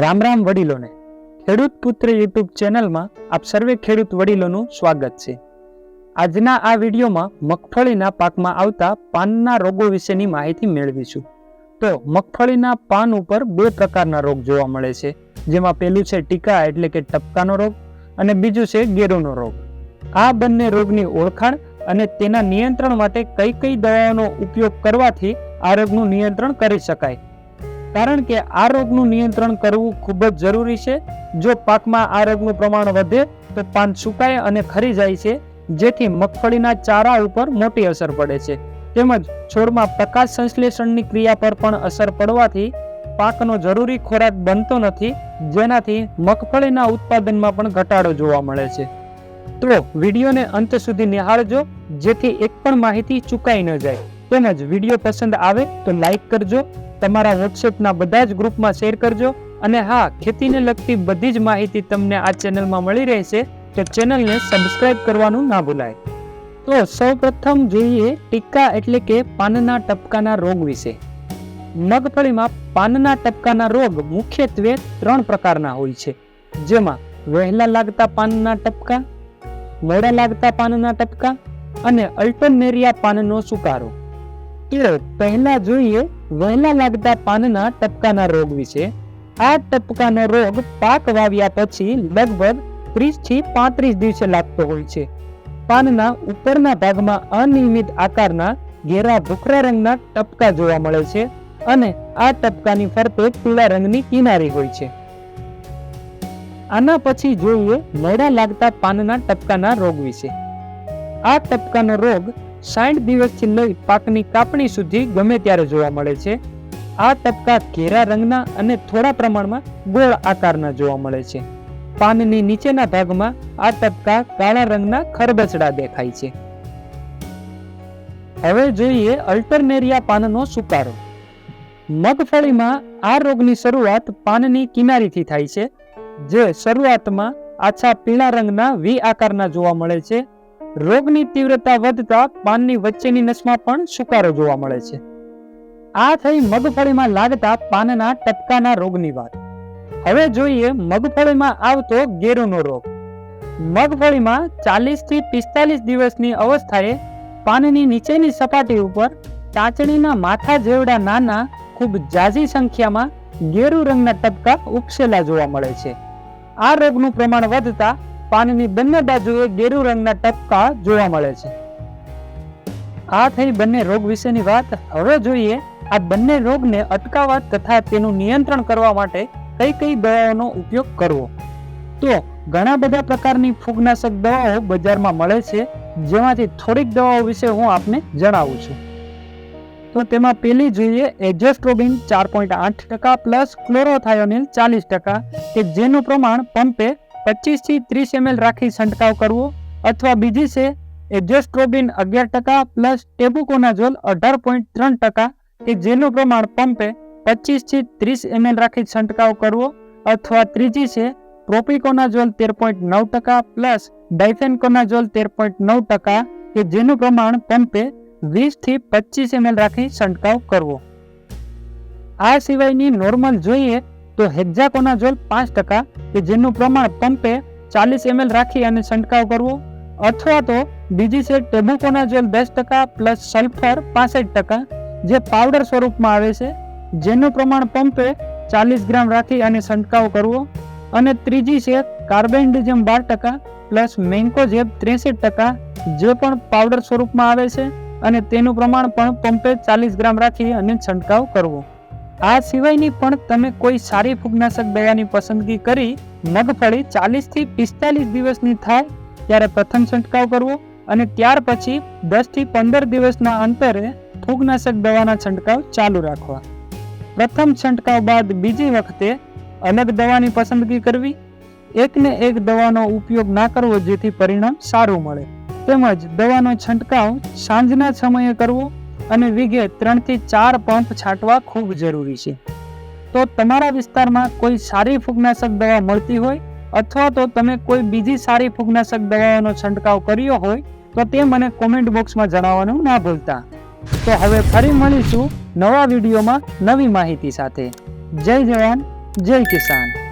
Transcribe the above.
રામ રામ વડીલોને. ખેડૂત પુત્ર યુટ્યુબ ચેનલમાં આપ સર્વે ખેડૂત વડીલોનું સ્વાગત છે. આજના આ વિડીયોમાં મગફળીના પાકમાં આવતા પાનના રોગો વિશેની માહિતી મેળવીશું. તો મગફળીના પાન ઉપર બે પ્રકારના રોગ જોવા મળે છે. જેમાં પહેલું છે ટીકા એટલે કે ટપકાનો રોગ અને બીજું છે ગેરુનો રોગ. આ બંને રોગની ઓળખાણ અને તેના નિયંત્રણ માટે કઈ કઈ દવાઓનો ઉપયોગ કરવાથી આ રોગનું નિયંત્રણ કરી શકાય. કારણ કે આ રોગનું નિયંત્રણ કરવું ખૂબ જ જરૂરી છે. જો પાકમાં આ રોગનું પ્રમાણ વધે, તો પાન સુકાય અને ખરી જાય છે, જેથી મગફળીના ચારા ઉપર મોટી અસર પડે છે. તેમજ છોડમાં પ્રકાશ સંશ્લેષણની ક્રિયા પર પણ અસર પડવાથી પાકનો જરૂરી ખોરાક બનતો નથી, જેનાથી મગફળીના ઉત્પાદનમાં પણ ઘટાડો જોવા મળે છે. તો વિડીયોને અંત સુધી નિહાળજો, જેથી એક પણ માહિતી ચૂકાઈ ન જાય. તેમજ વીડિયો પસંદ આવે તો લાઈક કરજો તમારા વોટ્સએપના બધા જ ગ્રુપમાં શેર કરજો. અને હા, ખેતીને લગતી બધી જ માહિતી તમને આ ચેનલમાં મળી રહેશે, તો ચેનલને સબસ્ક્રાઇબ કરવાનું ના ભૂલાય. તો સૌપ્રથમ જોઈએ ટીકા એટલે કે પાનના ટપકાના રોગ વિશે. મગફળીમાં પાનના ટપકાના રોગ મુખ્યત્વે ત્રણ પ્રકારના હોય છે. જેમાં વહેલા લાગતા પાનના ટપકા, મોડા લાગતા પાનના ટપકા અને અલ્ટરનેરિયા પાનનો સુકારો. પહેલા જોઈએ વહેલા લાગતા પાનના ટપકાના રોગ વિશે. આ ટપકાનો રોગ પાક વાવ્યા પછી લગભગ ત્રીસથી પાંત્રીસ દિવસે લાગતો હોય છે. પાનના ઉપરના ભાગમાં અનિયમિત આકારના ઘેરા ભૂખરા રંગના ટપકા જોવા મળે છે અને આ ટપકાની ફરતે પીળા રંગની કિનારી હોય છે. આના પછી જોઈએ મોડા લાગતા પાનના ટપકાના રોગ વિશે. આ ટપકાનો રોગ સાઠ દિવસથી લઈ પાકની કાપણી સુધી ગમે ત્યારે જોવા મળે છે. આ ટપકા ઘેરા રંગના અને થોડા પ્રમાણમાં ગોળ આકારના જોવા મળે છે. પાનની નીચેના ભાગમાં આ ટપકા કાળા રંગના ખરબચડા દેખાય છે. હવે જોઈએ અલ્ટરનેરિયા પાનનો સુકારો. મગફળીમાં આ રોગની શરૂઆત પાનની કિનારીથી થાય છે, જે શરૂઆતમાં આછા પીળા રંગના વી આકારના જોવા મળે છે. રોગની તીવ્રતા વધતા પાનની વચ્ચેની નસમાં પણ સુકારો જોવા મળે છે. આ થઈ મગફળીમાં લાગતા પાનના ટપકાના રોગની વાત. હવે જોઈએ મગફળીમાં આવતો ગેરુનો રોગ. મગફળીમાં ચાલીસથી પિસ્તાલીસ દિવસની અવસ્થાએ પાનની નીચેની સપાટી ઉપર ટાંચણીના માથા જેવડા નાના, ખૂબ જાજી સંખ્યામાં ગેરુ રંગના ટપકા ઉપસેલા જોવા મળે છે. આ રોગનું પ્રમાણ વધતા પાનની બંને બાજુએ ગેરુ રંગના ટપકા જોવા મળે છે. આ થઈ બંને રોગ વિશેની વાત. હવે જોઈએ આ બંને રોગને અટકાવવા તથા તેનું નિયંત્રણ કરવા માટે કઈ કઈ દવાઓનો ઉપયોગ કરવો. તો ઘણા બધા પ્રકારની ફૂગનાશક દવાઓ બજારમાં મળે છે, જેમાંથી થોડીક દવાઓ વિશે હું આપને જણાવું છું. તો તેમાં પેલી જોઈએ એજેસ્ટ્રોબિન ચાર પોઈન્ટ આઠ ટકા પ્લસ ક્લોરોથાયોનિલ ચાલીસ ટકા કે જેનું પ્રમાણ પંપે પચીસથી ત્રીસ એમએલ રાખી છંટકાવ કરવો અથવા બીજી છે એજોસ્ટ્રોબિન અગિયાર ટકા પ્લસ ટેબુકોનાઝોલ અઢાર પોઈન્ટ ત્રણ ટકા કે જેનું પ્રમાણ પંપે પચીસથી ત્રીસ એમએલ રાખી છંટકાવ કરવો અથવા ત્રીજી છે પ્રોપિકોનાઝોલ તેર પોઈન્ટ નવ ટકા પ્લસ ડાયફેનકોનાઝોલ તેર પોઈન્ટ નવ ટકા કે જેનું પ્રમાણ પંપે વીસથી પચીસ એમએલ રાખી છંટકાવ કરવો. આ સિવાયની નોર્મલ જોઈએ તો હેક્ઝાકોનાઝોલ પાંચ ટકા કે જેનું પ્રમાણ પંપે ચાલીસ એમએલ રાખી અને છંટકાવ કરવો? અથવા તો બીજી છે ટેબુકોનાઝોલ દસ ટકા પ્લસ સલ્ફર પાસઠ ટકા જે પાવડર સ્વરૂપમાં આવે છે, જેનું પ્રમાણ પંપે ચાલીસ ગ્રામ રાખી અને છંટકાવ કરવો? અને ત્રીજી છે કાર્બેન્ડિઝમ બાર ટકા પ્લસ મેન્કોઝેબ ત્રેસઠ ટકા જે પણ પાવડર સ્વરૂપમાં આવે છે, અને તેનું પ્રમાણ પણ પંપે ચાલીસ ગ્રામ રાખી અને છંટકાવ કરવો. આ સિવાયની પણ તમે કોઈ સારી ફૂગનાશક દવાની પસંદગી કરી મગફળી ચાલીસથી પિસ્તાલીસ દિવસની થાય ત્યારે પ્રથમ છંટકાવ કરવો અને ત્યાર પછી દસથી પંદર દિવસના અંતરે ફૂગનાશક દવાના છંટકાવ ચાલુ રાખવા. પ્રથમ છંટકાવ બાદ બીજી વખતે અલગ દવાની પસંદગી કરવી. એકને એક દવાનો ઉપયોગ ના કરવો જેથી પરિણામ સારું મળે. તેમજ દવાનો છંટકાવ સાંજના સમયે કરવો અને વીઘે ત્રણથી ચાર પંપ છાંટવા ખૂબ જરૂરી છે. તો તમારા વિસ્તારમાં કોઈ સારી ફૂગનાશક દવા મળતી હોય અથવા તો તમે કોઈ બીજી સારી ફૂગનાશક દવાઓનો છંટકાવ કર્યો હોય તો તે મને કોમેન્ટ બોક્સમાં જણાવવાનું ના ભૂલતા. તો હવે ફરી મળીશું નવા વિડીયોમાં નવી માહિતી સાથે. જય જવાન, જય કિસાન.